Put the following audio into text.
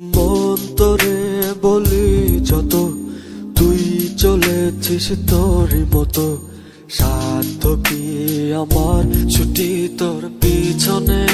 মন তোরে বলি যত তুই চলেছিস তোর মতো। সাধ্য কি আমার ছুটি তোর পিছনে